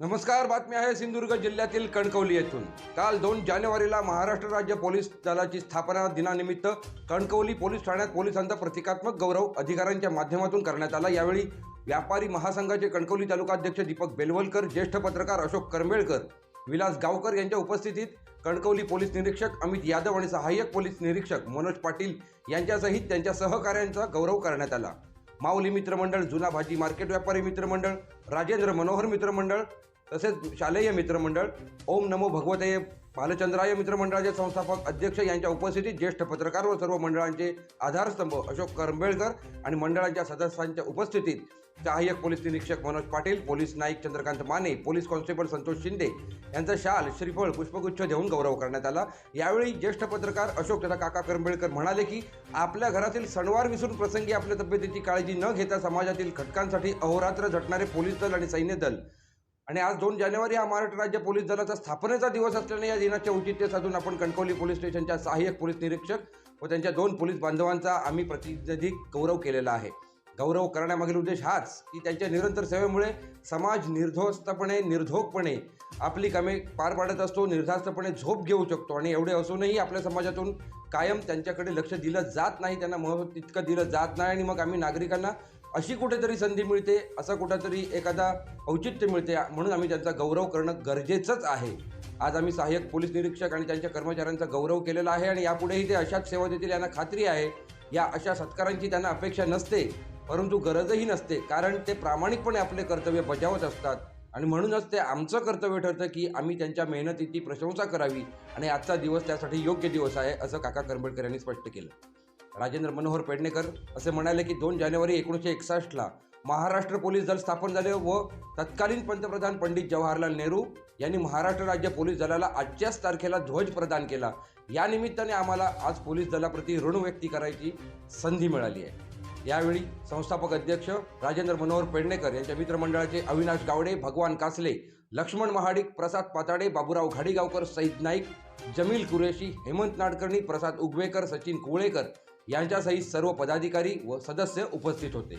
नमस्कार बातमी आहे सिंधुदुर्ग जिल्ह्यातील कणकवली येथून. काल दोन जानेवारीला महाराष्ट्र राज्य पोलीस दलाची स्थापना दिनानिमित्त कणकवली पोलीस ठाण्यात पोलिसांचा प्रतिकात्मक गौरव अधिकाऱ्यांच्या माध्यमातून करण्यात आला. यावेळी व्यापारी महासंघाचे कणकवली तालुकाध्यक्ष दीपक बेलवलकर ज्येष्ठ पत्रकार अशोक करमेळकर विलास गावकर यांच्या उपस्थितीत कणकवली पोलीस निरीक्षक अमित यादव आणि सहाय्यक पोलीस निरीक्षक मनोज पाटील यांच्यासहित त्यांच्या सहकाऱ्यांचा गौरव करण्यात आला. माऊली मित्रमंडळ जुना भाजी मार्केट व्यापारी मित्रमंडळ राजेंद्र मनोहर मित्रमंडळ तसेच शालेय मित्रमंडळ ओम नमो भगवते बालचंद्राय मित्रमंडळाचे संस्थापक अध्यक्ष यांच्या उपस्थितीत ज्येष्ठ पत्रकार व सर्व मंडळांचे आधारस्तंभ अशोक करंबेळकर आणि मंडळांच्या सदस्यांच्या उपस्थितीत सहाय्यक पोलीस निरीक्षक Manoj Patil police Naik Chandrakant Mane police constable Santosh Shinde यांचा शाल श्रीफळ पुष्पगुच्छ देऊन गौरव करण्यात आला. यावेळी ज्येष्ठ पत्रकार अशोक तथा काका करंबेळकर म्हणाले की आपल्या घरातील सणवार विसरून प्रसंगी आपल्या तब्येतीची काळजी न घेता समाजातील घटकांसाठी अहोरात्र झटणारे पोलीस दल आणि सैन्य दल आणि आज दोन जानेवारी हा महाराष्ट्र राज्य पोलीस दलाचा स्थापनेचा दिवस असल्याने या दिनाचे औचित्य साधून आपण कणकवली पोलीस स्टेशनच्या सहाय्यक पोलीस निरीक्षक व त्यांच्या दोन पोलीस बांधवांचा आम्ही प्रतिनिधी गौरव केलेला आहे. गौरव करण्यामागील उद्देश हाच की त्यांच्या निरंतर सेवेमुळे समाज निर्धोस्तपणे निर्धोकपणे आपली कामे पार पाडत असतो निर्धास्तपणे झोप घेऊ शकतो आणि एवढे असूनही आपल्या समाजातून कायम त्यांच्याकडे लक्ष दिलं जात नाही त्यांना महत्त्व तितकं दिलं जात नाही आणि मग आम्ही नागरिकांना अशी कुठेतरी संधी मिळते असं कुठंतरी एखादा औचित्य मिळते. म्हणून आम्ही त्यांचा गौरव करणं गरजेचंच आहे. आज आम्ही सहाय्यक पोलीस निरीक्षक आणि त्यांच्या कर्मचाऱ्यांचा गौरव केलेला आहे आणि यापुढेही ते अशाच सेवा देतील यांना खात्री आहे. या अशा सत्कारांची त्यांना अपेक्षा नसते परंतु गरजही नसते. कारण ते प्रामाणिकपणे आपले कर्तव्य बजावत असतात. आणि म्हणूनच ते आमचं कर्तव्य ठरतं की आम्ही त्यांच्या मेहनतीची प्रशंसा करावी. आणि आजचा दिवस त्यासाठी योग्य दिवस आहे असं काका करंबेडकर यांनी स्पष्ट केलं. राजेंद्र मनोहर पेडणेकर असे म्हणाले की दोन जानेवारी एकोणीसशे एकसष्टला महाराष्ट्र पोलीस दल स्थापन झाले व तत्कालीन पंतप्रधान पंडित जवाहरलाल नेहरू यांनी महाराष्ट्र राज्य पोलीस दलाला आजच्याच तारखेला ध्वज प्रदान केला. या निमित्ताने आम्हाला आज पोलीस दलाप्रती ऋण व्यक्ती करायची संधी मिळाली आहे. यावेळी संस्थापक अध्यक्ष राजेंद्र मनोहर पेडणेकर यांच्या मित्रमंडळाचे अविनाश गावडे भगवान कासले लक्ष्मण महाडिक प्रसाद पाताडे बाबूराव घाडीगावकर सईद नाईक जमील कुरेशी हेमंत नाडकर्णी प्रसाद उगवेकर सचिन कुवळेकर यांच्यासहित सर्व पदाधिकारी व सदस्य उपस्थित होते.